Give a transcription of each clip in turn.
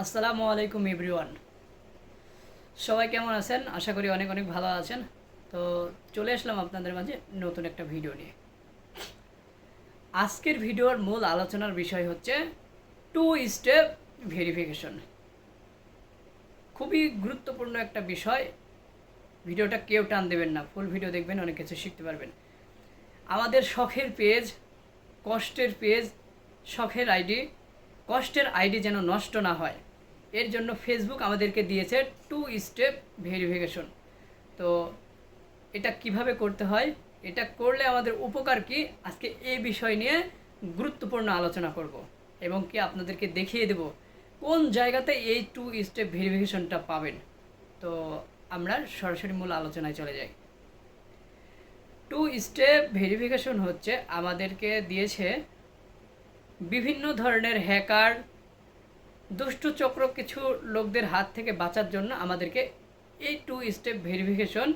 আসসালামু আলাইকুম এভরিওয়ান সবাই কেমন আছেন? আশা করি অনেক অনেক ভালো আছেন। তো চলে আসলাম আপনাদের মাঝে নতুন একটা ভিডিও নিয়ে। আজকের ভিডিওর মূল আলোচনার বিষয় হচ্ছে টু স্টেপ ভেরিফিকেশন খুবই গুরুত্বপূর্ণ একটা বিষয়। ভিডিওটা কেউ টান দেবেন না ফুল ভিডিও দেখবেন, অনেক কিছু শিখতে পারবেন। আমাদের শখের পেজ কষ্টের পেজ শখের আইডি কষ্টের আইডি যেন নষ্ট না হয়। এর জন্য ফেসবুক আমাদেরকে দিয়েছে টু স্টেপ ভেরিফিকেশন। তো এটা কীভাবে করতে হয়? এটা করলে আমাদের উপকার কি? আজকে এই বিষয় নিয়ে গুরুত্বপূর্ণ আলোচনা করব এবং কি আপনাদেরকে দেখিয়ে দেব কোন জায়গাতে এই টু স্টেপ ভেরিফিকেশনটা পাবেন। তো আমরা সরাসরি মূল আলোচনায় চলে যাই। টু স্টেপ ভেরিফিকেশন হচ্ছে, আমাদেরকে দিয়েছে বিভিন্ন ধরনের হ্যাকার দুষ্ট চক্র কিছু লোকদের হাত থেকে বাঁচার জন্য আমাদেরকে এই টু স্টেপ ভেরিফিকেশন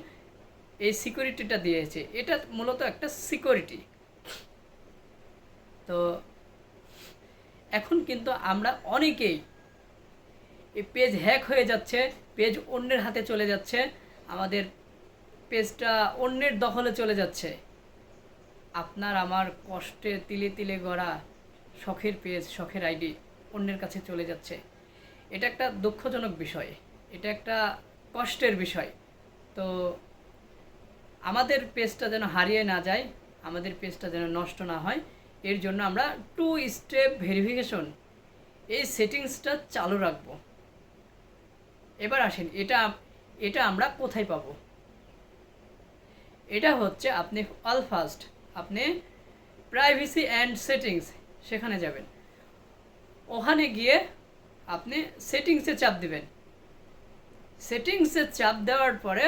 এই সিকিউরিটিটা দিয়েছে। এটা মূলত একটা সিকিউরিটি তো এখন কিন্তু আমরা অনেকেই এই পেজ হ্যাক হয়ে যাচ্ছে পেজ অন্যের হাতে চলে যাচ্ছে, আমাদের পেজটা অন্যের দখলে চলে যাচ্ছে। আপনার আমার কষ্টে তিলে তিলে গড়া। শখের পেজ, শখের আইডি অন্যের কাছে চলে যাচ্ছে। এটা একটা দুঃখজনক বিষয়। এটা একটা কষ্টের বিষয়। তো আমাদের পেজটা যেন হারিয়ে না যায়, আমাদের পেজটা যেন নষ্ট না হয়, এর জন্য আমরা টু স্টেপ ভেরিফিকেশন এই সেটিংসটা চালু রাখব। এবার আসেন, এটা এটা আমরা কোথায় পাবো? এটা হচ্ছে আপনি অল ফার্স্ট আপনি প্রাইভেসি অ্যান্ড সেটিংস সেখানে যাবেন। ওখানে গিয়ে আপনি সেটিংসে চাপ দিবেন। সেটিংসে চাপ দেওয়ার পরে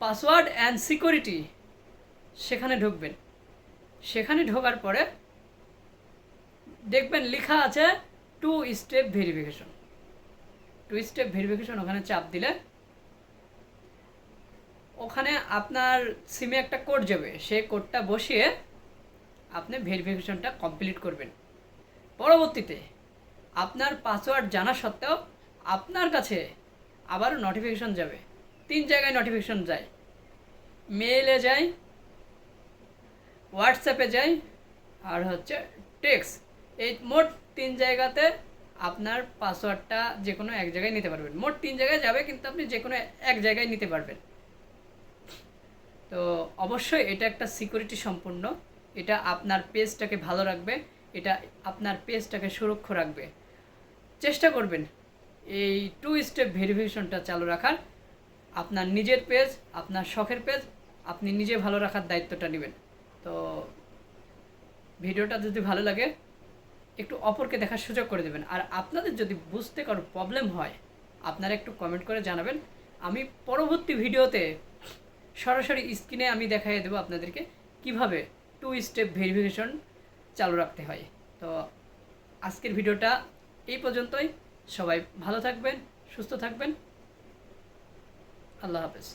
পাসওয়ার্ড অ্যান্ড সিকিউরিটি সেখানে ঢুকবেন। সেখানে ঢোকার পরে দেখবেন লেখা আছে two step verification. Two step verification ওখানে চাপ দিলে ওখানে আপনার সিমে একটা কোড যাবে। সেই কোডটা বসিয়ে আপনি ভেরিফিকেশনটা কমপ্লিট করবেন। পরবর্তীতে আপনার পাসওয়ার্ড জানা সত্ত্বেও আপনার কাছে আবারও নোটিফিকেশন যাবে। তিন জায়গায় নোটিফিকেশন যায়। মেলে যায় হোয়াটসঅ্যাপে যায়, আর হচ্ছে টেক্স এই মোট তিন জায়গাতে আপনার পাসওয়ার্ডটা যে কোনো এক জায়গায় নিতে পারবেন। মোট তিন জায়গায় যাবে, কিন্তু আপনি যে কোনো এক জায়গায় নিতে পারবেন। তো অবশ্যই এটা একটা সিকিউরিটি সম্পূর্ণ এটা আপনার পেজটাকে ভালো রাখবে, এটা আপনার পেজটাকে সুরক্ষা রাখবে। চেষ্টা করবেন এই টু স্টেপ ভেরিফিকেশনটা চালু রাখার। আপনার নিজের পেজ, আপনার শখের পেজ, আপনি নিজে ভালো রাখার দায়িত্বটা নেবেন। তো ভিডিওটা যদি ভালো লাগে, একটু অপরকে দেখার সুযোগ করে দেবেন। আর আপনাদের যদি বুঝতে কারও প্রবলেম হয়, আপনারা একটু কমেন্ট করে জানাবেন। আমি পরবর্তী ভিডিওতে সরাসরি স্ক্রিনে আমি দেখাই দেবো আপনাদেরকে কীভাবে টু স্টেপ ভেরিফিকেশন চালু রাখতে হয়। তো আজকের ভিডিওটা এই পর্যন্তই। সবাই ভালো থাকবেন, সুস্থ থাকবেন। আল্লাহ হাফেজ।